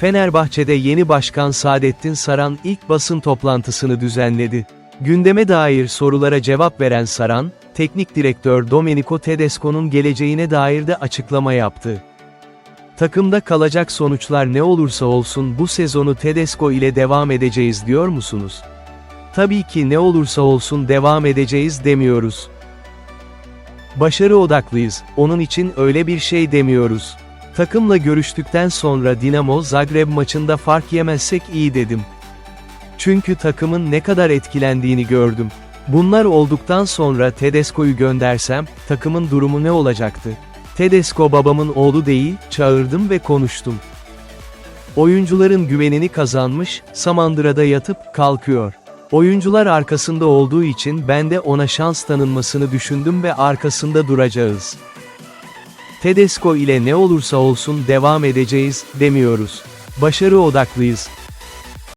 Fenerbahçe'de yeni başkan Saadettin Saran ilk basın toplantısını düzenledi. Gündeme dair sorulara cevap veren Saran, teknik direktör Domenico Tedesco'nun geleceğine dair de açıklama yaptı. Takımda kalacak sonuçlar ne olursa olsun bu sezonu Tedesco ile devam edeceğiz diyor musunuz? Tabii ki ne olursa olsun devam edeceğiz demiyoruz. Başarı odaklıyız, onun için öyle bir şey demiyoruz. Takımla görüştükten sonra Dinamo Zagreb maçında fark yemezsek iyi dedim. Çünkü takımın ne kadar etkilendiğini gördüm. Bunlar olduktan sonra Tedesco'yu göndersem, takımın durumu ne olacaktı? Tedesco babamın oğlu değil, çağırdım ve konuştum. Oyuncuların güvenini kazanmış, Samandıra'da yatıp kalkıyor. Oyuncular arkasında olduğu için ben de ona şans tanınmasını düşündüm ve arkasında duracağız. Tedesco ile ne olursa olsun devam edeceğiz, demiyoruz. Başarı odaklıyız,